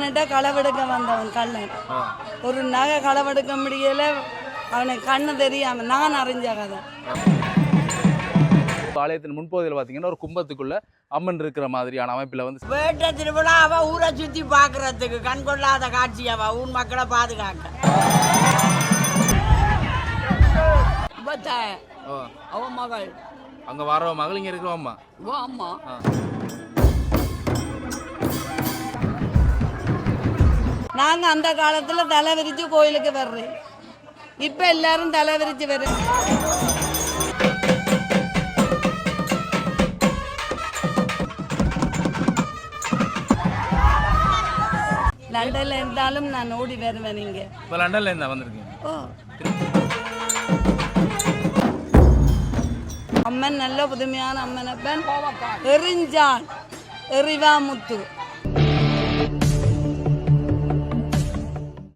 எஜமானிட்ட களவெடுக்க வந்தவன் கள்ளன். ஒரு நகை களவெடுக்க முடியல அவனுக்கு கண்ணு தெரியாம நான் அறிஞ்ச கதை. ஆலயத்தின் முன்பகுதியில் பார்த்தீங்கன்னா ஒரு கும்பத்துக்குள்ள அம்மன் இருக்கிற மாதிரியான அமைப்பில் வந்து வேட்டை திருவிழா அவ ஊரை சுத்தி பாக்குறதுக்கு கண் கொள்ளாத காட்சி அவ ஊர் மக்களை பாதுகாக்க. இவத்தாய, ஓ, அவ மகள். அங்க வர மகள் இங்க இருக்கிற அம்மா. ஓ அம்மா. நாங்க அந்த காலத்துல தலை விரிச்சு கோயிலுக்கு வர்றோம் இப்ப எல்லாரும் தலை விரிச்சு வர்றோம் லண்டன்ல இருந்தாலும் நான் ஓடி வருவேன் இங்க. இப்போ லண்டன்ல இருந்தா வந்திருக்கீங்க? ஓ. அம்மன் நல்ல புதுமையான அம்மன் அப்பன். எறிஞ்சான் எறிவாமுத்து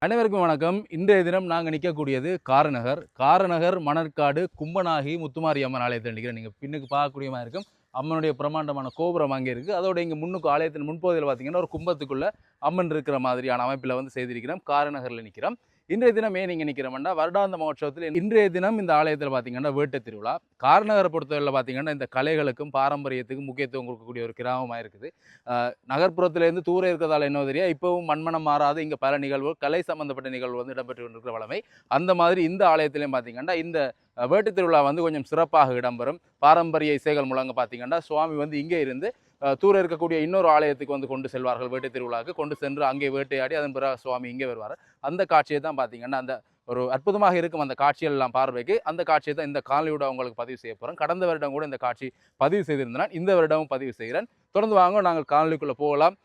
அனைவருக்கும் வணக்கம். இன்றைய தினம் நாங்கள் நிற்கக்கூடியது காரநகர். காரநகர் மணற்காடு கும்பநாகி முத்துமாரி அம்மன் ஆலயத்தில் நிற்கிறேன் நீங்கள் பின்னுக்கு பார்க்கக்கூடிய மாதிரி இருக்கும். அம்மனுடைய பிரமாண்டமான கோபுரம் அங்கே இருக்குது அதோட இங்கே முன்னுக்கு ஆலயத்தின் முன்பகுதியில் பார்த்தீங்கன்னா ஒரு கும்பத்துக்குள்ளே அம்மன் இருக்கிற மாதிரியான அமைப்பில் வந்து செய்திருக்கிறோம். காரநகரில் நிற்கிறோம் இன்றைய தினம் ஏன் இங்கே நிற்கிறோம்னா வருடாந்த மகோத்சவத்தில் இன்றைய தினம் இந்த ஆலயத்தில் பார்த்தீங்கன்னா வேட்டை திருவிழா. கார்நகர் பொறுத்தவரையில் பார்த்தீங்கன்னா இந்த கலைகளுக்கும் பாரம்பரியத்துக்கும் முக்கியத்துவம் கொடுக்கக்கூடிய ஒரு கிராமமாக இருக்குது. நகர்ப்புறத்திலேருந்து தூர இருக்கிறதால என்ன தெரியா இப்போவும் மண்மனம் மாறாத. இங்கே பல நிகழ்வுகள் கலை சம்பந்தப்பட்ட நிகழ்வு வந்து இடம்பெற்று கொண்டிருக்கிற வளமை. அந்த மாதிரி இந்த ஆலயத்திலையும் பார்த்தீங்கன்னா இந்த வேட்டு திருவிழா வந்து கொஞ்சம் சிறப்பாக இடம்பெறும். பாரம்பரிய இசைகள் முழங்க பார்த்தீங்கன்னா சுவாமி வந்து இங்கே இருந்து தூர இருக்கக்கூடிய இன்னொரு ஆலயத்துக்கு வந்து கொண்டு செல்வார்கள் வேட்டை திருவிழாவுக்கு கொண்டு சென்று அங்கே வேட்டையாடி அதன் பிறகு சுவாமி இங்கே வருவார். அந்த காட்சியை தான் பார்த்தீங்கன்னா அந்த ஒரு அற்புதமாக இருக்கும் அந்த காட்சிகள் எல்லாம் பார்வைக்கு. அந்த காட்சியை தான் இந்த காணொலியோட உங்களுக்கு பதிவு செய்ய போகிறேன் கடந்த வருடம் கூட இந்த காட்சி பதிவு செய்திருந்தேன். இந்த வருடமும் பதிவு செய்கிறேன். தொடர்ந்து வாங்க நாங்கள் காணொலிக்குள்ளே போகலாம்.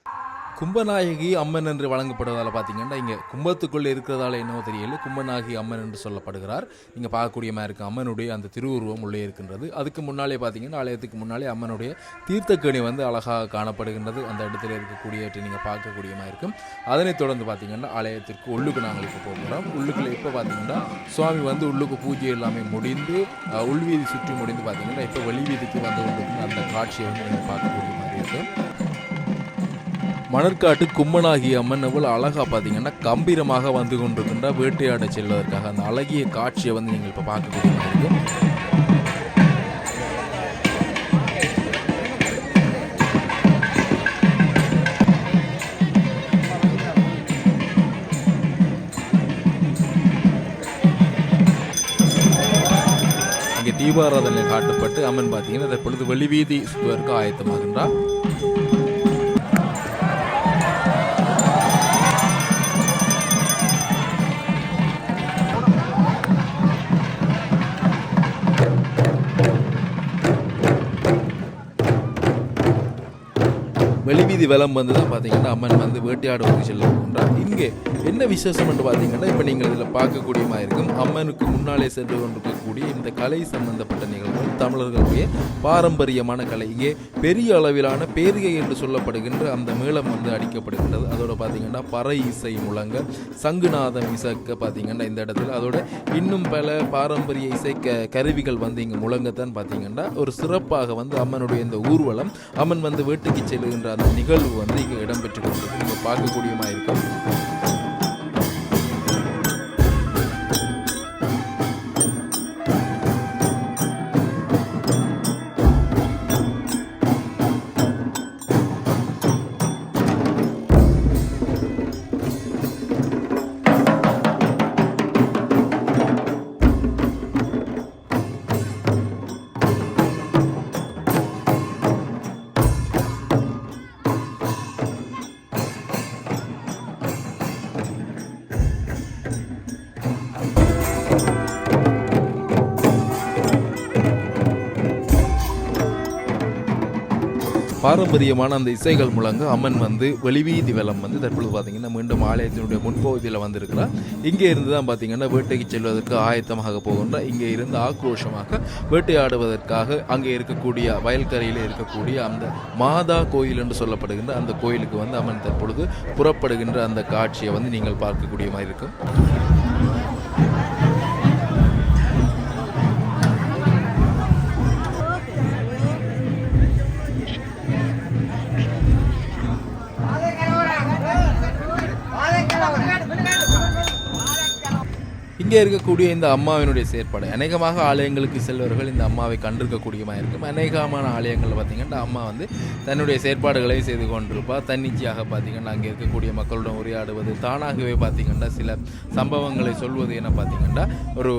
கும்பநாயகி அம்மன் என்று வழங்கப்படுவதால் பார்த்தீங்கன்னா இங்கே கும்பத்துக்குள்ளே இருக்கிறதால என்னவோ தெரியல. கும்பநாயகி அம்மன் என்று சொல்லப்படுகிறார். இங்கே பார்க்கக்கூடிய மாதிரி இருக்கு. அம்மனுடைய அந்த திருவுருவம் உள்ளே இருக்கின்றது. அதுக்கு முன்னாலே பார்த்தீங்கன்னா ஆலயத்துக்கு முன்னாலே அம்மனுடைய தீர்த்தக்கணி வந்து அழகாக காணப்படுகின்றது. அந்த இடத்துல இருக்கக்கூடியவற்றை நீங்கள் பார்க்கக்கூடிய மாதிரி இருக்கும். அதனைத் தொடர்ந்து பார்த்தீங்கன்னா ஆலயத்திற்கு உள்ளுக்கு நாங்கள் இப்போ போகிறோம் உள்ளுக்குள்ள இப்போ பார்த்தீங்கன்னா சுவாமி வந்து உள்ளுக்கு பூஜை எல்லாமே முடிந்து உள்வீதி சுற்றி முடிந்து பார்த்தீங்கன்னா இப்போ வெளிவீதிக்கு வந்து அந்த காட்சியை வந்து நீங்கள் பார்க்கக்கூடிய மாதிரி மணற்காட்டு கும்மனாகி அம்மன் எவ்வளவு அழகா பார்த்தீங்கன்னா கம்பீரமாக வந்து கொண்டிருக்கின்ற வேட்டையாட செல்வதற்காக அந்த அழகிய காட்சியை வந்து நீங்கள் இப்போ பார்க்கக்கூடிய மாதிரி இருக்கும் இங்கே தீபாராதனை காட்டப்பட்டு அம்மன் பார்த்தீங்கன்னா தற்பொழுது வெளிவீதி சுற்றுவதற்கு ஆயத்தமாகின்றார். வெளிவீதி வலம் வந்து தான் பார்த்தீங்கன்னா அம்மன் வந்து வேட்டையாடுவதற்கு செல்ல போகின்றார். இங்கே என்ன விசேஷம் என்று பார்த்தீங்கன்னா இப்போ நீங்கள் இதில் பார்க்கக்கூடியமாக இருக்கும். அம்மனுக்கு முன்னாலே சென்று கொண்டிருக்கக்கூடிய இந்த கலை சம்பந்தப்பட்ட நிகழ்வுகள் தமிழர்களுடைய பாரம்பரியமான கலை. இங்கே பெரிய அளவிலான பேரிகை என்று சொல்லப்படுகின்ற அந்த மேளம் வந்து அடிக்கப்படுகின்றது. அதோட பார்த்தீங்கன்னா பறை இசை முழங்க சங்குநாதம் இசைக்க பார்த்தீங்கன்னா இந்த இடத்துல. அதோட இன்னும் பல பாரம்பரிய இசை க கருவிகள் வந்து இங்கே முழங்கத்தான் பார்த்தீங்கன்னா ஒரு சிறப்பாக வந்து அம்மனுடைய இந்த ஊர்வலம் அம்மன் வந்து வீட்டுக்கு செல்லுகின்ற அந்த நிகழ்வு வந்து இங்கே இடம்பெற்று கொண்டிருக்கு நீங்கள் பார்க்கக்கூடியமாக இருக்கும். பாரம்பரியமான அந்த இசைகள் முழங்க அம்மன் வந்து வெளிவீதி வெள்ளம் வந்து தற்பொழுது பார்த்தீங்கன்னா மீண்டும் ஆலயத்தினுடைய முன்பகுதியில் வந்திருக்கிறார். இங்கே இருந்து தான் பார்த்தீங்கன்னா வேட்டைக்கு செல்வதற்கு ஆயத்தமாக போகின்ற இங்கே இருந்து ஆக்ரோஷமாக வேட்டையாடுவதற்காக அங்கே இருக்கக்கூடிய வயல்கரையில் இருக்கக்கூடிய அந்த மாதா கோயில் என்று சொல்லப்படுகின்ற அந்த கோயிலுக்கு வந்து அம்மன் தற்பொழுது புறப்படுகின்ற அந்த காட்சியை வந்து நீங்கள் பார்க்கக்கூடிய மாதிரி இருக்கும். இங்கே இருக்கக்கூடிய இந்த அம்மாவினுடைய செயற்பாடு. அநேகமாக ஆலயங்களுக்கு செல்வர்கள் இந்த அம்மாவை கண்டிருக்கக்கூடியமாக இருக்கும். அநேகமான ஆலயங்களில் பார்த்தீங்கன்னா அம்மா வந்து தன்னுடைய செயற்பாடுகளை செய்து கொண்டிருப்பா தன்னிச்சையாக பார்த்தீங்கன்னா அங்கே இருக்கக்கூடிய மக்களுடன் உரையாடுவது தானாகவே பார்த்தீங்கன்னா சில சம்பவங்களை சொல்வது என பார்த்தீங்கன்னா ஒரு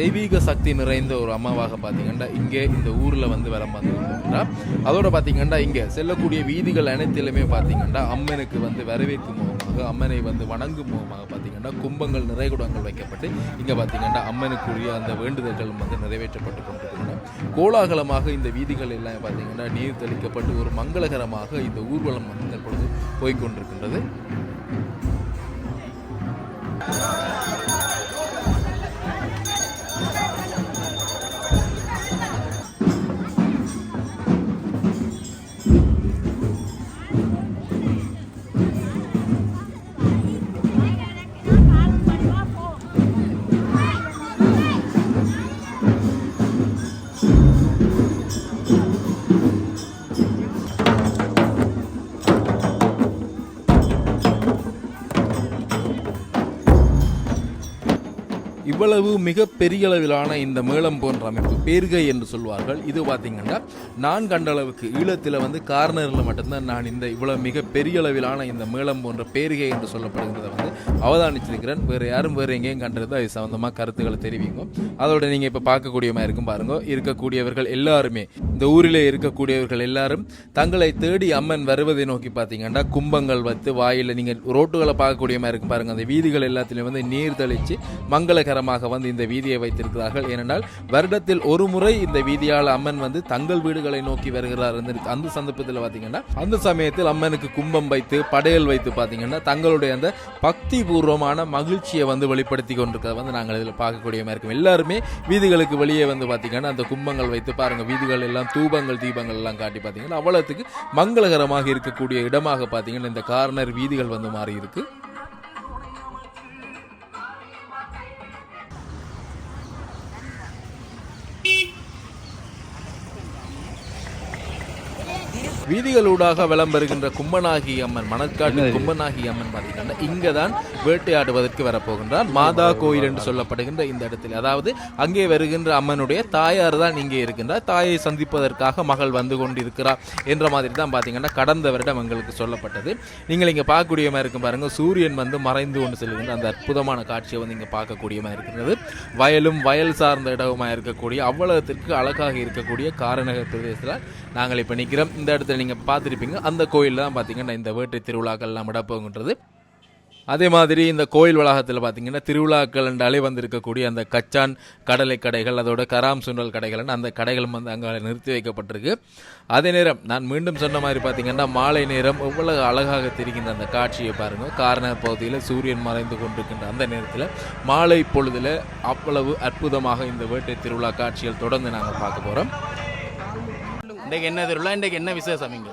தெய்வீக சக்தி நிறைந்த ஒரு அம்மாவாக பார்த்தீங்கன்னா இங்கே இந்த ஊரில் வந்து வலம் வந்து கொண்டிருக்கிறார். அதோட பார்த்தீங்கன்னா இங்கே செல்லக்கூடிய வீதிகள் அனைத்திலுமே பார்த்தீங்கன்னா அம்மனுக்கு வந்து வரவேற்கும் முகமாக அம்மனை வந்து வணங்கும் முகமாக பார்த்தீங்கன்னா கும்பங்கள் நிறைகுடங்கள் வைக்கப்பட்டு இங்கே பார்த்தீங்கன்னா அம்மனுக்குரிய அந்த வேண்டுதல்களும் வந்து நிறைவேற்றப்பட்டு கொண்டிருக்கின்றன. கோலாகலமாக இந்த வீதிகள் எல்லாம் பார்த்தீங்கன்னா நீர் தெளிக்கப்பட்டு ஒரு மங்களகரமாக இந்த ஊர்வலம் வந்து தற்பொழுது போய்க்கொண்டிருக்கின்றது இவ்வளவு மிக பெரிய அளவிலான இந்த மேளம் போன்ற அமைப்பு பேர்கை என்று சொல்வார்கள். இது பார்த்தீங்கன்னா நான் கண்ட அளவுக்கு ஈழத்தில் வந்து கார்னரில் மட்டும்தான் நான் இந்த இவ்வளவு மிக பெரிய அளவிலான இந்த மேளம் போன்ற பேர்கை என்று சொல்லப்படுகிறத வந்து அவதானிச்சிருக்கிறேன் வேறு யாரும் வேறு எங்கேயும் கண்டது அது சம்மந்தமாக கருத்துக்களை தெரிவிங்க. அதோட நீங்கள் இப்போ பார்க்கக்கூடியமா இருக்கும் பாருங்க. இருக்கக்கூடியவர்கள் எல்லாருமே இந்த ஊரில் இருக்கக்கூடியவர்கள் எல்லாரும் தங்களை தேடி அம்மன் வருவதை நோக்கி பார்த்தீங்கன்னா கும்பங்கள் வைத்து வாயில் நீங்கள் ரோட்டுகளை பார்க்கக்கூடியமா இருக்கும் பாருங்க. அந்த வீதிகள் எல்லாத்திலையும் வந்து நீர் தெளித்து மங்களகரமாக வந்து இந்த வீதியை வைத்திருக்கிறார்கள். ஏனென்றால் வருடத்தில் ஒரு முறை இந்த வீதியால் அம்மன் வந்து தங்கள் வீடுகளை நோக்கி வருகிறார் அந்த சந்தர்ப்பத்தில் பார்த்தீங்கன்னா அந்த சமயத்தில் அம்மனுக்கு கும்பம் வைத்து படையல் வைத்து பார்த்தீங்கன்னா தங்களுடைய அந்த பக்தி பூர்வமான மகிழ்ச்சியை வந்து வெளிப்படுத்தி கொண்டிருக்கிறத வந்து நாங்கள் இதில் பார்க்கக்கூடியமா இருக்கும். எல்லாருமே வீதிகளுக்கு வெளியே வந்து பார்த்தீங்கன்னா அந்த கும்பங்கள் வைத்து பாருங்க வீதிகள் எல்லாம் தூபங்கள் தீபங்கள் எல்லாம் காட்டி பார்த்தீங்கன்னா அவ்வளவுக்கு மங்களகரமாக இருக்கக்கூடிய இடமாக பார்த்தீங்கன்னா இந்த கார்னர் வீதிகள் வந்து மாறி இருக்கு வீதிகளூடாக வலம் வருகின்ற கும்பநாகி அம்மன் மணற்காட்டு கும்பநாகி அம்மன் பார்த்தீங்கன்னா இங்கே தான் வேட்டையாடுவதற்கு வரப்போகின்றார். மாதா கோயில் என்று சொல்லப்படுகின்ற இந்த இடத்தில். அதாவது அங்கே வருகின்ற அம்மனுடைய தாயார் தான் இங்கே இருக்கின்றார். தாயை சந்திப்பதற்காக மகள் வந்து கொண்டிருக்கிறார் என்ற மாதிரி தான் பார்த்தீங்கன்னா கடந்த வருடம் எங்களுக்கு சொல்லப்பட்டது. நீங்கள் இங்கே பார்க்கக்கூடியமா இருக்கும் பாருங்க. சூரியன் வந்து மறைந்து கொண்டு செல்கின்ற அந்த அற்புதமான காட்சியை வந்து இங்கே பார்க்கக்கூடியமா இருக்கிறது வயலும் வயல் சார்ந்த இடமா இருக்கக்கூடிய அவ்வளவுத்திற்கு அழகாக இருக்கக்கூடிய காரநகர் பிரதேசத்தில் நாங்கள் இப்போ நிற்கிறோம். இந்த இடத்துல நீங்கள் பார்த்துருப்பீங்க. அந்த கோயிலில் தான் பார்த்தீங்கன்னா இந்த வேட்டை திருவிழாக்கள்லாம் எல்லாம் அதே மாதிரி இந்த கோயில் வளாகத்தில் பார்த்தீங்கன்னா திருவிழாக்கள் என்றாலே வந்திருக்கக்கூடிய அந்த கச்சான் கடலை கடைகள் அதோட கராம் சுண்டல் கடைகள் அந்த கடைகளும் வந்து அங்கே நிறுத்தி வைக்கப்பட்டிருக்கு. அதே நேரம் நான் மீண்டும் சொன்ன மாதிரி பார்த்தீங்கன்னா மாலை நேரம் எவ்வளவு அழகாக தெரிகின்ற அந்த காட்சியை பாருங்கள் காரண பகுதியில் சூரியன் மறைந்து கொண்டிருக்கின்ற அந்த நேரத்தில் மாலை பொழுதில் அவ்வளவு அற்புதமாக இந்த வேட்டை திருவிழா காட்சிகள் தொடர்ந்து நாங்கள் பார்க்க போகிறோம் இன்றைக்கு என்ன திருவிழா? இன்றைக்கு என்ன விசேஷம் இங்கே?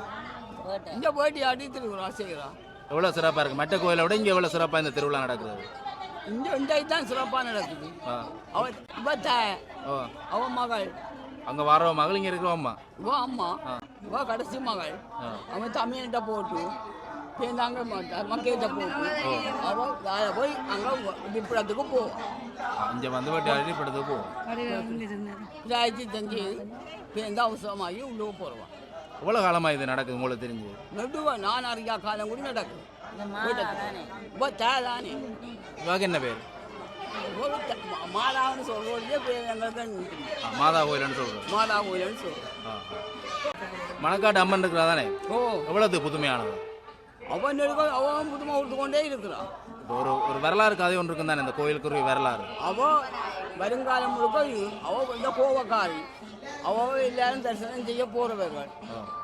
இந்த போட்டி அடித்திருக்கிறோம் செய்கிறோம் எவ்வளோ சிறப்பாக இருக்குது மற்ற கோயிலை விட இங்கே எவ்வளோ சிறப்பாக இந்த திருவிழா நடக்கிறது இந்த இந்த இதுதான் சிறப்பாக நடக்குது. ஆ. அவ மகள். அங்கே வர மகள் இங்கே இருக்கிறோம்மா இவ அம்மா. இவ கடைசி மகள். அவன் தமிழ்கிட்ட போட்டு வேலை போய் அங்கே விற்பனத்துக்கு போவான் இங்கே வந்து வட்டி அழிப்படுது போ இதாச்சு செஞ்சு பேருந்து அவசரமாகி உள்ளே போடுவான் எவ்வளோ காலமாக இது நடக்குது உங்களுக்கு தெரிஞ்சு நடுவ நான் அறியா காலம் கூட நடக்குது இப்போ தேதானே இவாக்கு என்ன பேர் மாதாவுன்னு சொல்றதே பேர் எங்களுக்கு மாதா கோயில்னு சொல்கிறோம் மாதா கோயில்னு சொல்றோம் மணக்காட்டு அம்மன் இருக்கிறா தானே ஓ எவ்வளோது புதுமையானது அவன் எடுக்க அவன் புதுமை கொடுத்து கொண்டே இருக்கிறான். இப்போ ஒரு ஒரு வரலாறு கதை ஒன்று இருக்கும் தானே இந்த கோயிலுக்கு ஒரு வரலாறு? அவ வருங்காலம் முழுக்க அவ இந்த கோவக்காரி அவ எல்லாரும் தரிசனம் செய்ய போறவர்கள்.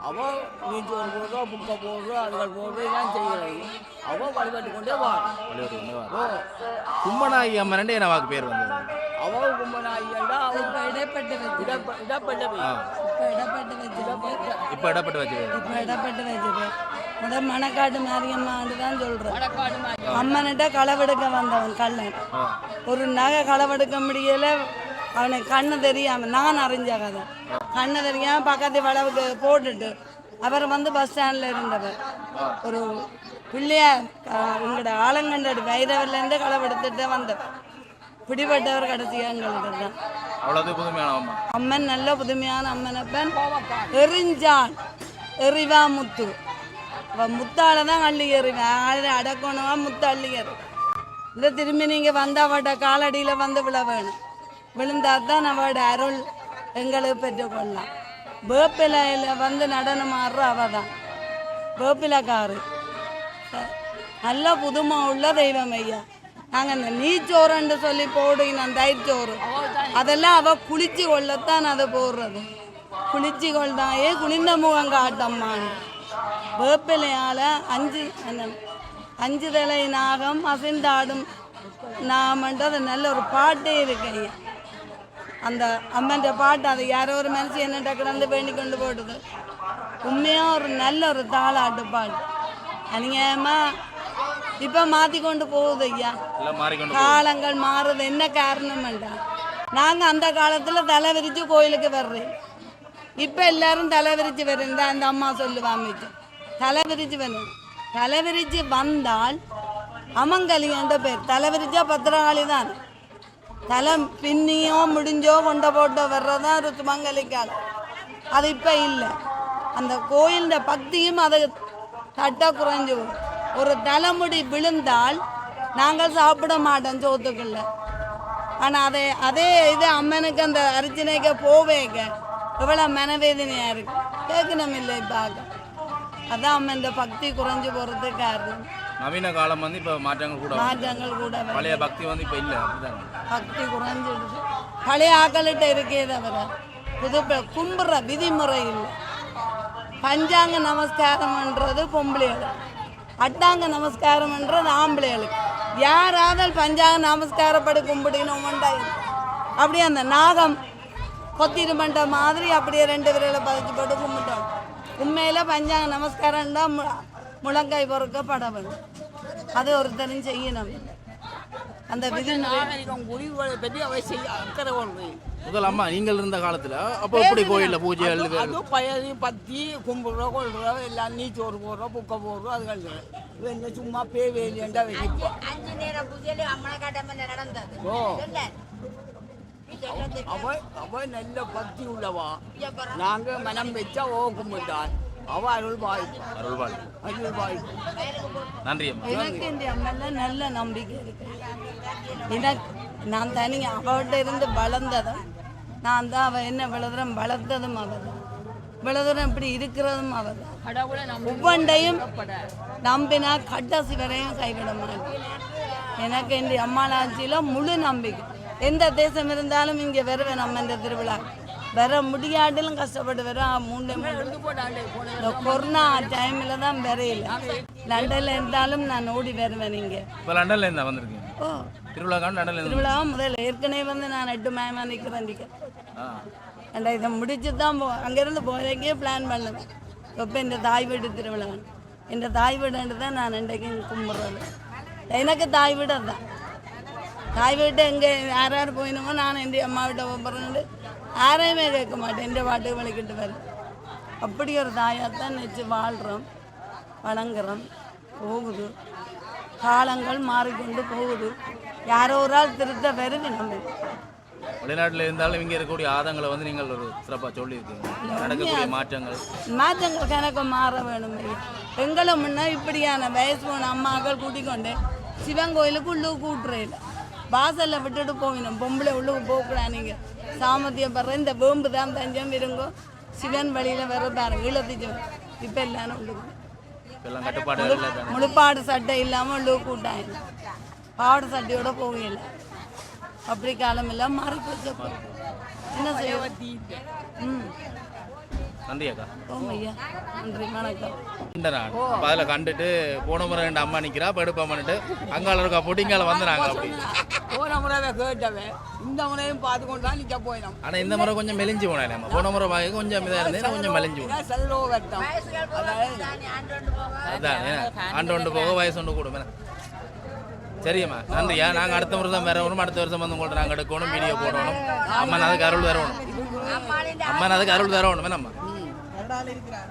அவ நீச்சோர் போடுறா புக்கை போடுறா அதுகள் போடுறா எல்லாம் செய்கிறாங்க அவ வழிபட்டு கொண்டே வாரும் வழிபாட்டு கொண்டு வா. ஓ. கும்பநாயகி அம்மன் என்ன வாக்கு பேர் வந்தது? அவ கும்பநாயகண்டா அவ இப்போ இடப்பட்டு வச்சு இடப்ப- இடப்பட்ட ஆ. இப்போ இடப்பட்டு வச்சிருக்கு இப்போ இடப்பட்டு வச்சுருக்காரு இப்போ இடப்பட்டு வச்சிருக்கு முத மணக்காட்டு மாரியம்மான்னு தான் சொல்கிறேன் அம்மன்கிட்ட களவெடுக்க வந்தவன் கள்ளன். ஒரு நகை களவெடுக்க முடியல அவனுக்கு கண்ணு தெரியாம நான் அறிஞ்ச கதை. கண்ணு தெரியாம பக்கத்து வளவுக்கு போட்டுட்டு அவர் வந்து பஸ் ஸ்டாண்டில் இருந்தவர். ஒரு பிள்ளையார் எங்களோட ஆலங்கண்டடு வைரவிலேருந்து களவெடுத்துட்டு வந்தவர். பிடிபட்டவர் கடைசியாக எங்களுக்கு தான். அம்மன் நல்ல புதுமையான அம்மனப்பன் எறிஞ்சான் எறிவா முத்து. அவள் முத்தால தான் அள்ளி எறிவேன் ஆளை அடக்கணுமா முத்து அள்ளி எறி திரும்பி நீங்கள் வந்த அவட காலடியில் வந்து விழ வேணும். விழுந்தா தான் அவட அருள் எங்களுக்கு பெற்றுக்கொள்ளலாம் வேப்பிலையில் வந்து நடனம் ஆடுற அவ தான். வேப்பிலக்காரு. நல்ல புதுமை உள்ள தெய்வம் ஐயா. நாங்கள் இந்த நீச்சோறுன்னு சொல்லி போடுங்க நான் தயிர்ச்சோறு. அதெல்லாம் அவள் குளிச்சு கொள்ளத்தான் அதை போடுறது. குளிச்சு கொள்தாயே குளிர்ந்த முகம் காட்டம்மான்னு வேப்பிலையால் அஞ்சு அஞ்சு தலை நாகம் அசைந்தாடும். நாமன்றது நல்ல ஒரு பாட்டே இருக்கு ஐயா. அந்த அம்மன்ற பாட்டு அது யாரோ ஒரு மனுஷன் என்னட்ட கிடந்து வேண்டி கொண்டு போடுது உண்மையாக ஒரு நல்ல ஒரு தாளாட்டு பாட்டு. அநியாயமாக இப்போ மாற்றி கொண்டு போகுது ஐயா. காலங்கள் மாறுது. என்ன காரணம்டா நாங்கள் அந்த காலத்தில் தலை விரித்து கோயிலுக்கு வர்றோம் இப்போ எல்லாரும் தலை விரித்து வருந்தா அந்த அம்மா சொல்லுவாங்க தலை விரித்து வரும். தலை விரித்து வந்தால் அமங்கலியன்ற பேர். தலை விரிச்சா பத்திரகாளி தான் தலை பின்னியோ முடிஞ்சோ கொண்ட போட்டோ வர்றதான் ஒரு சுமங்கலிக்காலம் அது இப்போ இல்லை. அந்த கோயிலின் பக்தியும் அதை தட்ட குறைஞ்சு ஒரு தலைமுடி விழுந்தால் நாங்கள் சாப்பிட மாட்டோம் சோத்துக்குள்ள. ஆனால் அதே அதே இது அம்மனுக்கு அந்த அர்ச்சனைக்கு போவேங்க. எவ்வளோ மனவேதனையாக இருக்கு. கேட்கணும் இல்லை பார்க்க அதான் அம்மன் இந்த பக்தி குறைஞ்சு போகிறதுக்கு காரணம். நவீன காலம் வந்து இப்ப மாற்றங்கள் கூட. மாற்றங்கள் கூட. பழைய பக்தி வந்து இப்ப இல்ல பக்தி குறைஞ்சிடுது பழைய ஆக்கள்கிட்ட இருக்கே தவிர புது கும்புற விதிமுறை இல்லை. பஞ்சாங்க நமஸ்காரம்ன்றது பொம்பளைகள் அட்டாங்க நமஸ்காரம்ன்றது ஆம்பளைகளுக்கு. யாராவது பஞ்சாங்க நமஸ்காரப்படி கும்பிடணும்ண்டா அப்படியே அந்த நாகம் கொத்திட்டு மண்ட மாதிரி அப்படியே ரெண்டு விரலை பதிச்சு போட்டு கும்பிட்டோம். உண்மையில பஞ்சாங்க நமஸ்காரம்டா மு முழங்காய் பொறுக்கப்பட வேண்டும் அது ஒருத்தரும் செய்யணும். அந்த கொள்வது முதல் அம்மா நீங்கள் இருந்த காலத்துல அப்போ எப்படி கோயில்ல இது அது பயதி பத்தி கும்பிடுற கொள்ற எல்லாம் நீச்சோறு போடுறோம் புக்க போடுறோம் அது என்ன சும்மா பேவேலியண்டா வைப்போம் அஞ்சு நேரம் பூஜையில அம்மனை நடந்தது? ஓ. இல்ல சொல்றது அவ அவ நல்ல பக்தி உள்ளவா. நாங்க மனம் வச்சா ஓ கும்பிட்டான் அவ அருள் பாய்ப்பான் அருள்வாள் அருள் பாய்ப்பான் நன்றி அம்மா. எனக்கு இந்த அம்மன்ல நல்ல நம்பிக்கை இருக்கு. எனக்கு நான் தனி அவகிட்ட இருந்து வளர்ந்ததும் நான் தான் அவ என்ன விளதுறம் வளர்த்ததும் அவ தான். விளதுறம் இப்படி இருக்கிறதும் அவ தான். ஒவ்வொன்றையும் நம்பினா கடைசி வரையும் கைவிட மாட்டேன். எனக்கு இந்த அம்மாளாட்சியில் முழு நம்பிக்கை. எந்த தேசம் இருந்தாலும் இங்கே வருவேன் நம்ம இந்த திருவிழா. வர முடியாட்டிலும் கஷ்டப்பட்டு வரோம் மூணு மூணு. இந்த கொரோனா டைமில் தான் வரையில. லண்டனில் இருந்தாலும் நான் ஓடி வருவேன் இங்கே. இப்ப லண்டன்ல இருந்தா வந்திருக்கீங்க? ஓ. திருவிழா காண்டு லண்டன்ல இருந்து திருவிழா முதல்ல ஏற்கனவே வந்து நான் எட்டு மயமா நிற்கிறேன். ஏண்டா இதை முடிச்சு தான் போ அங்கேருந்து போகிறக்கே பிளான் பண்ணது இப்போ இந்த தாய் வீடு திருவிழா இந்த தாய் வீடுன்ட்டு தான் நான் இன்றைக்கும் கும்பிட்றது. எனக்கு தாய் வீடு தான் தாய் வீட்டு எங்கே யார் யார் போயினுமோ நான் என் அம்மா வீட்டை போகிறேன்ட்டு யாரையுமே கேட்க மாட்டேன். எந்த பாட்டுக்கு வலிக்கிட்டு வரேன் அப்படி ஒரு தாயாக தான் நினச்சி வாழ்கிறோம் வணங்குறோம் போகுது. காலங்கள் மாறிக்கொண்டு போகுது. யாரோ ஒரு ஆள் திருத்த வருது நம்ம. வெளிநாட்டுல இருந்தாலும் இங்க இருக்கக்கூடிய ஆதங்களை வந்து நீங்கள் ஒரு சிறப்பா சொல்லியிருக்கீங்க. நடக்கக்கூடிய மாற்றங்கள். மாற்றங்கள் கணக்கு மாற வேணும். எங்களை முன்ன இப்படியான வயசு போன அம்மாக்கள் கூட்டிக் கொண்டு சிவன் கோயிலுக்கு உள்ளுக்கு கூட்டுறையில் வாசலில் விட்டுட்டு போயினோம் பொம்பளை உள்ளுக்கு போகக்கூடாது நீங்கள் சாமத்தியம் படுற இந்த வேம்பு தான் தஞ்சம் இருங்கோ. சிவன் வழியில் வர பாருங்க. இழுத்துச்சு இப்போ எல்லாரும் உள்ளுக்கு எல்லாம் கட்டுப்பாடுகள் இல்லை தானே. முழுப்பாடு சட்டை இல்லாமல் உள்ளுக்கு கூட்டாங்க பாவாடை சட்டையோட போகல அப்படி காலம் எல்லாம் மாறி போச்சு அப்போ. என்ன செய்ய? ம். நன்றி அக்கா ஐயா நன்றி வணக்கம் இந்த நான் அப்ப அதுல கண்டுட்டு போன முறை ரெண்டு அம்மா நிக்கிறா இப்ப எடுப்பாமன்ட்டு அங்கால இருக்கா போட்டு இங்கால வந்துறாங்க அப்படி. போன முறை கேட்டவன் இந்த முறையும் பார்த்து கொண்டு தான் நிற்க போயிடும் ஆனா இந்த முறை கொஞ்சம் மெலிஞ்சு போனேன் நம்ம போன முறை வாங்க கொஞ்சம் இதா இருந்தேன் கொஞ்சம் மெலிஞ்சு போனேன் செல்லோ வெட்டம். அதான் ஏன்னா, ஆண்டு ஒன்று போக வயசு ஒன்று கூடும் என்ன? சரியம்மா நன்றியா? நாங்க அடுத்த வருஷம் வேற வரும் அடுத்த வருஷம் வந்து உங்கள்ட்ட நாங்க எடுக்கணும் வீடியோ போடணும். அம்மன் அதுக்கு அருள் தரணும். அம்மாளின் அம்மன் அதுக்கு அருள் தரணும் என்னம்மா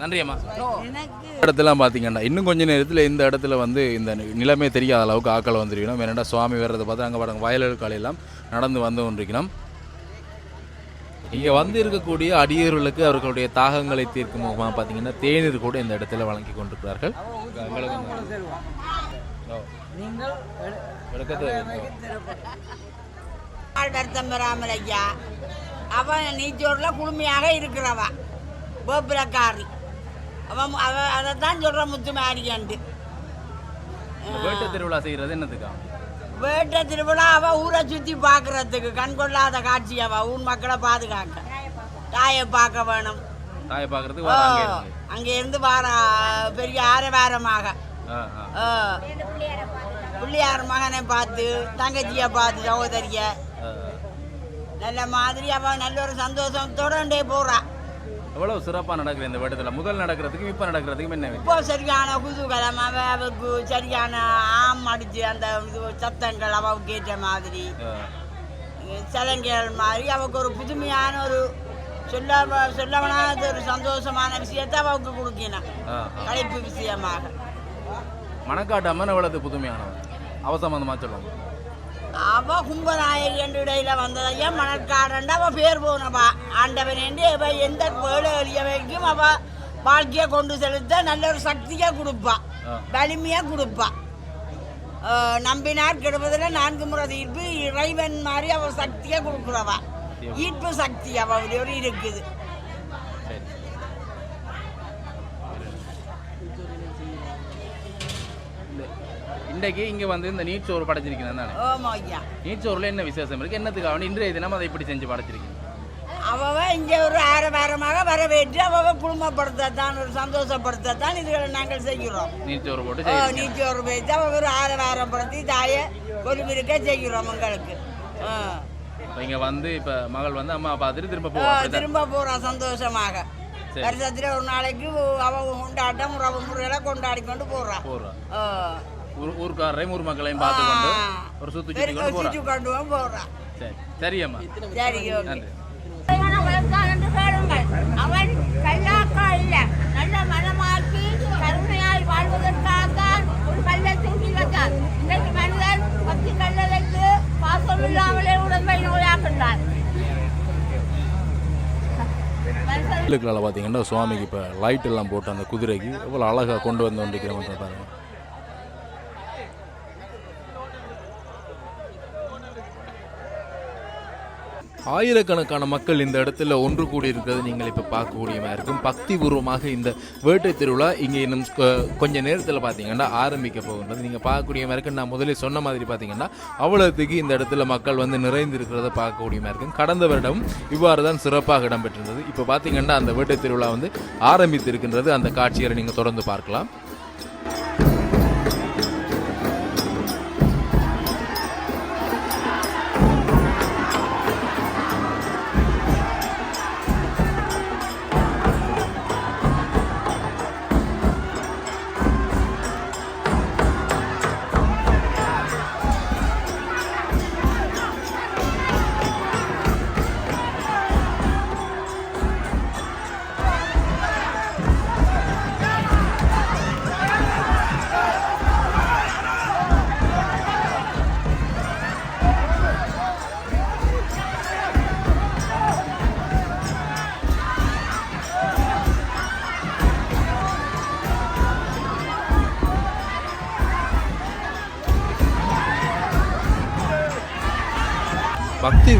நன்றி அம்மா. இடத்துலாம் பார்த்தீங்கன்னா இன்னும் கொஞ்ச நேரத்தில் இந்த இடத்துல வந்து இந்த நிலைமை தெரியாத அளவுக்கு ஆக்கள் வந்துருக்கணும். வேணா சுவாமி வர்றதை பார்த்து அங்கே பாருங்க காலையெல்லாம் நடந்து வந்து கொண்டிருக்கணும். இங்கே வந்து இருக்கக்கூடிய அடியர்களுக்கு அவர்களுடைய தாகங்களை தீர்க்கும் முகமாக பார்த்தீங்கன்னா தேநீர் கூட இந்த இடத்துல வழங்கி கொண்டிருக்கிறார்கள். வருத்தம் பெறாமல் ஐயா. அவன் நீச்சோர்ல குளுமையாக இருக்கிறவ. கோபுரக்காரி அவன் அவன் அதை தான் சொல்கிற முத்து மாரியாண்டு வேட்டை திருவிழா செய்கிறது என்னத்துக்கா வேட்டை திருவிழா அவ ஊரை சுற்றி பார்க்கறதுக்கு கண் கொள்ளாத காட்சி அவ ஊர் மக்களை பாதுகாக்க தாயை பார்க்க வேணும் தாயை பார்க்கறதுக்கு ஓ, வராங்க இருந்து. அங்கே இருந்து வார பெரிய ஆரவாரமாக. பிள்ளையார் மகனை பார்த்து தங்கச்சியை பார்த்து சகோதரிய. நல்ல மாதிரி அவ நல்ல ஒரு சந்தோஷத்தோட போறா எவ்வளவு சிறப்பாக நடக்குது இந்த வேட்டத்தில் முதல் நடக்கிறதுக்கும் இப்போ நடக்கிறதுக்கும் என்ன? இப்போ சரியான குதூகலம் அவ அவக்கு சரியான ஆம் அடிச்சு அந்த சத்தங்கள் அவக்கு ஏற்ற மாதிரி. சலங்கைகள் மாதிரி அவக்கு ஒரு புதுமையான ஒரு சொல்ல சொல்லவனாத ஒரு சந்தோஷமான விஷயத்தை அவக்கு கொடுக்கணும். கழிப்பு விஷயமாக மணக்காட்டு அம்மன் எவ்வளவு புதுமையானவன் அவ சம்பந்தமாக சொல்லுவாங்க அவ கும்பநாயகி என்ற இடையில வந்ததையா மணற்காரன் அவ பேர் போனவா. ஆண்டவன் என்று அவ எந்த வேலை எளியவைக்கும் அவ வாழ்க்கையை கொண்டு செலுத்த நல்ல ஒரு சக்தியை கொடுப்பா. ஆ. வலிமையா கொடுப்பா. நம்பினார் கெடுவதில் நான்கு முறை ஈர்ப்பு இறைவன் மாதிரி அவ சக்தியை கொடுக்குறவா. ஈர்ப்பு சக்தி அவ ஒரு இருக்குது. இன்றைக்கு இங்கே வந்து இந்த நீச்சோறு படைச்சிருக்கிறேன் தானே நீச்சோறுல என்ன விசேஷம் இருக்கு? என்னத்துக்காக? இன்றைய தினம் அதை இப்படி செஞ்சு படைச்சிருக்கீங்க. அவ இங்க ஒரு ஆரவாரமாக வரவேற்று அவ குடும்பப்படுத்தத்தான் ஒரு சந்தோஷப்படுத்தத்தான் இதுகளை நாங்கள் செய்கிறோம். நீச்சோறு போட்டு ஓ, செய்யுங்க நீச்சி ஒரு பேச்சு அவ ஒரு தாயை கொலுமிருக்க செய்கிறோம் உங்களுக்கு இங்கே வந்து இப்போ மகள் வந்து அம்மா பார்த்துட்டு திரும்ப அப்படிதான்? திரும்ப போறோம் சந்தோஷமாக. வருஷத்துல ஒரு நாளைக்கு அவ கொண்டாட்டம் உறவு முறையில கொண்டாடி கொண்டு ஓ. ஊர் ஊர்க்காரரையும் ஊர் மக்களையும் பார்த்து கொண்டு. ஒரு சுற்றி பெரிய கொண்டு போறா. சுற்றி கொண்டு போய் போறா. சரி சரி அம்மா. சரி நன்றி. அவன் கல்லாக்கா இல்ல. நல்ல மனமாக்கி கருணையாய் வாழ்வதற்காகத்தான் ஒரு கல்லை தூக்கி வைத்தார். இன்றைக்கு மனிதன் பத்தி கல்லை வைத்து பாசம் இல்லாமலே உடம்பை நோயாக்குகிறார். மனுஷன் கோயிலுக்குள்ள பார்த்தீங்கன்னா சுவாமிக்கு இப்போ லைட் எல்லாம் போட்டு அந்த குதிரைக்கு எவ்வளோ அழகாக கொண்டு வந்து கொண்டிருக்கிறவங்க பாருங்க. ஆயிரக்கணக்கான மக்கள் இந்த இடத்துல ஒன்று கூடி இருக்கிறது நீங்கள் இப்போ பார்க்கக்கூடியமாக இருக்கும். பக்தி பூர்வமாக இந்த வேட்டை திருவிழா இங்கே இன்னும் கொ- கொஞ்ச நேரத்தில் பார்த்தீங்கன்னா ஆரம்பிக்க போகின்றது. நீங்கள் பார்க்கக்கூடியமாக இருக்கு நான் முதலில் சொன்ன மாதிரி பார்த்தீங்கன்னா அவ்வளோத்துக்கு இந்த இடத்துல மக்கள் வந்து நிறைந்திருக்கிறத பார்க்கக்கூடியமாக இருக்கும். கடந்த வருடம் இவ்வாறு தான் சிறப்பாக இடம்பெற்றிருந்தது. இப்போ பார்த்தீங்கன்னா அந்த வேட்டை திருவிழா வந்து ஆரம்பித்திருக்கின்றது. அந்த காட்சிகளை நீங்கள் தொடர்ந்து பார்க்கலாம்.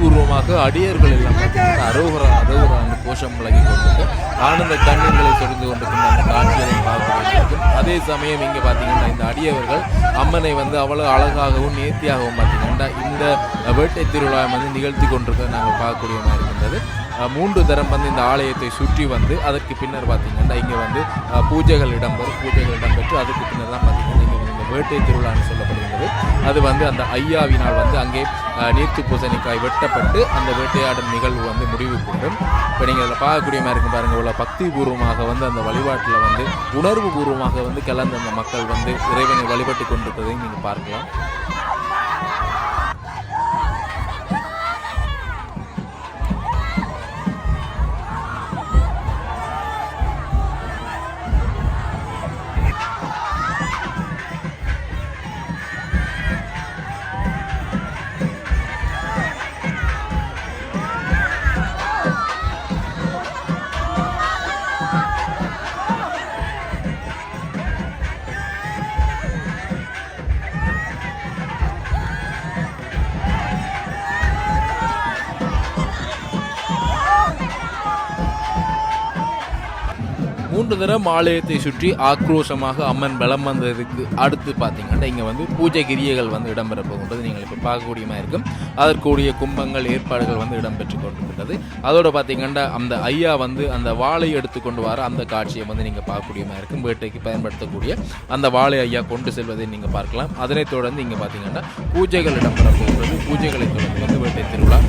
பூர்வமாக அடியர்கள் எல்லாம் பார்த்தீங்கன்னா அரோகரா அரோகரா அந்த கோஷம் விளங்கி கொண்டு ஆனந்த கண்ணீர்களை சொரிந்து கொண்டிருக்கின்ற அந்த காட்சிகளை பார்க்க அதே சமயம் இங்கே பார்த்தீங்கன்னா இந்த அடியவர்கள் அம்மனை வந்து அவ்வளோ அழகாகவும் நேர்த்தியாகவும் பார்த்தீங்கன்னா இந்த வேட்டை திருவிழா வந்து நிகழ்த்தி கொண்டிருக்க நாங்கள் பார்க்கக்கூடிய மாதிரி இருக்கின்றது. மூன்று தரம் வந்து இந்த ஆலயத்தை சுற்றி வந்து அதற்கு பின்னர் பார்த்தீங்கன்னா இங்கே வந்து பூஜைகள் இடம்பெறும். பூஜைகள் இடம்பெற்று அதுக்கு பின்னர் தான் பார்த்தீங்கன்னா இங்கே வந்து இந்த வேட்டை திருவிழான்னு சொல்லப்படுகின்றது அது வந்து அந்த ஐயாவினால் வந்து அங்கே நீர்த்து பூசணிக்காய் வெட்டப்பட்டு அந்த வேட்டையாடும் நிகழ்வு வந்து முடிவு கொண்டும். இப்போ நீங்கள் அதில் பார்க்கக்கூடிய மாதிரி இருக்கும் பாருங்கள் உள்ள பக்தி பூர்வமாக வந்து அந்த வழிபாட்டில் வந்து உணர்வு பூர்வமாக வந்து கலந்து அந்த மக்கள் வந்து இறைவனை வழிபட்டு கொண்டிருப்பதையும் நீங்கள் பார்க்கலாம். மூன்று தரம் ஆலயத்தை சுற்றி ஆக்ரோஷமாக அம்மன் பலம் வந்ததுக்கு அடுத்து பார்த்தீங்கன்னா இங்கே வந்து பூஜை கிரியைகள் வந்து இடம்பெற போகின்றது. நீங்கள் இப்போ பார்க்கக்கூடியமாக இருக்கும். அதற்குரிய கும்பங்கள் ஏற்பாடுகள் வந்து இடம்பெற்று கொண்டிருக்கிறது. அதோட பார்த்தீங்கன்னா அந்த ஐயா வந்து அந்த வாளை எடுத்து கொண்டு வர அந்த காட்சியை வந்து நீங்கள் பார்க்கக்கூடியமாக இருக்கும். வேட்டைக்கு பயன்படுத்தக்கூடிய அந்த வாழை ஐயா கொண்டு செல்வதை நீங்கள் பார்க்கலாம். அதனைத் தொடர்ந்து இங்கே பார்த்தீங்கன்னா பூஜைகள் இடம்பெற போகிறது பூஜைகளை தொடர்ந்து வந்து வேட்டை திருவிழா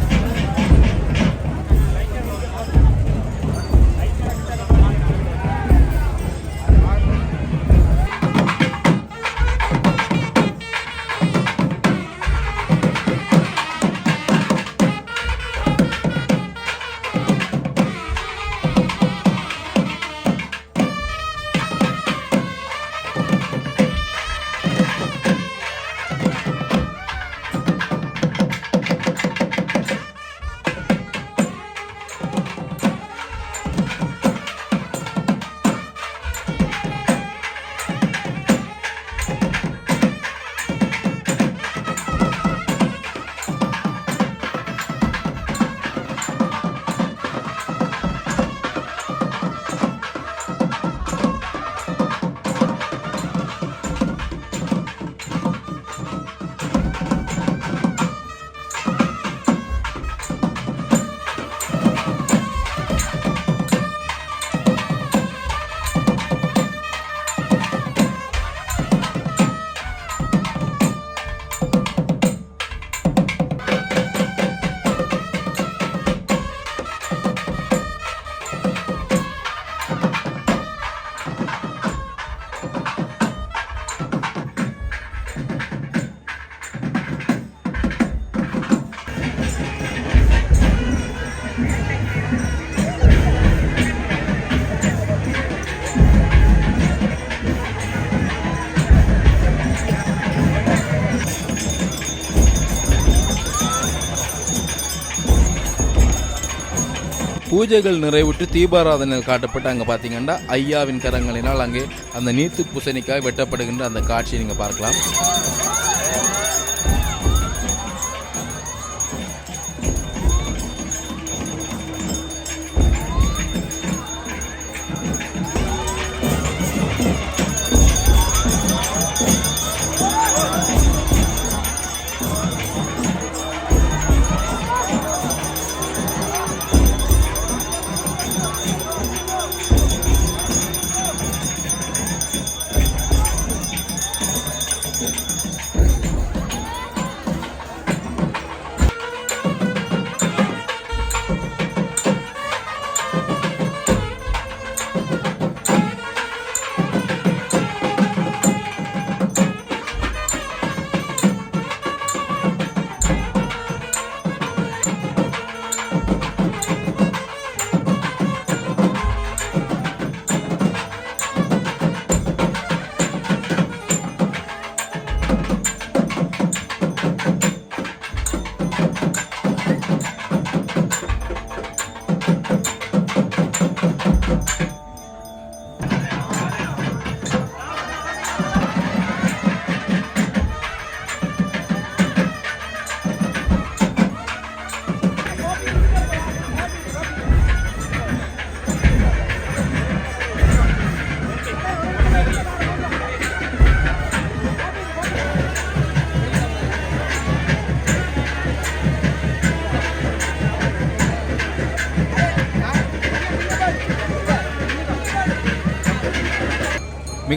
பூஜைகள் நிறைவுற்று தீபாராதனையில் காட்டப்பட்டு அங்கே பார்த்தீங்கன்னா ஐயாவின் கரங்களினால் அங்கே அந்த நீத்து பூசணிக்காய் வெட்டப்படுகின்ற அந்த காட்சியை நீங்கள் பார்க்கலாம்.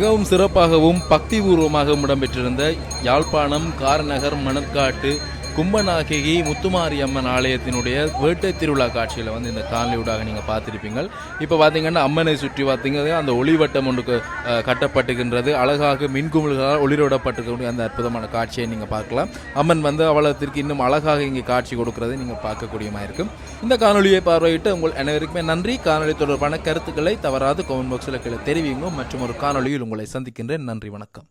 மிகவும் சிறப்பாகவும் பக்திபூர்வமாகவும் இடம்பெற்றிருந்த யாழ்ப்பாணம் காரநகர் மணற்காட்டு கும்பநாயகி முத்துமாரி அம்மன் ஆலயத்தினுடைய வேட்டை திருவிழா காட்சியில் வந்து இந்த காணொலியூடாக நீங்கள் பார்த்துருப்பீங்க இப்போ பார்த்தீங்கன்னா அம்மனை சுற்றி பார்த்தீங்கன்னா அந்த ஒளிவட்டம் ஒன்று கட்டப்பட்டுகின்றது அழகாக மின்குமிழ்களால் ஒளிரோடப்பட்டிருக்கக்கூடிய அந்த அற்புதமான காட்சியை நீங்கள் பார்க்கலாம். அம்மன் வந்து அவலத்திற்கு இன்னும் அழகாக இங்கே காட்சி கொடுக்கறதை நீங்கள் பார்க்கக்கூடியமாக இருக்கும். இந்த காணொலியை பார்வையிட்டு உங்கள் அனைவருக்குமே நன்றி. காணொலி தொடர்பான கருத்துக்களை தவறாது கமெண்ட் பாக்ஸில் கீழே தெரிவிங்க மற்றும் ஒரு காணொலியில் உங்களை சந்திக்கின்றேன். நன்றி வணக்கம்.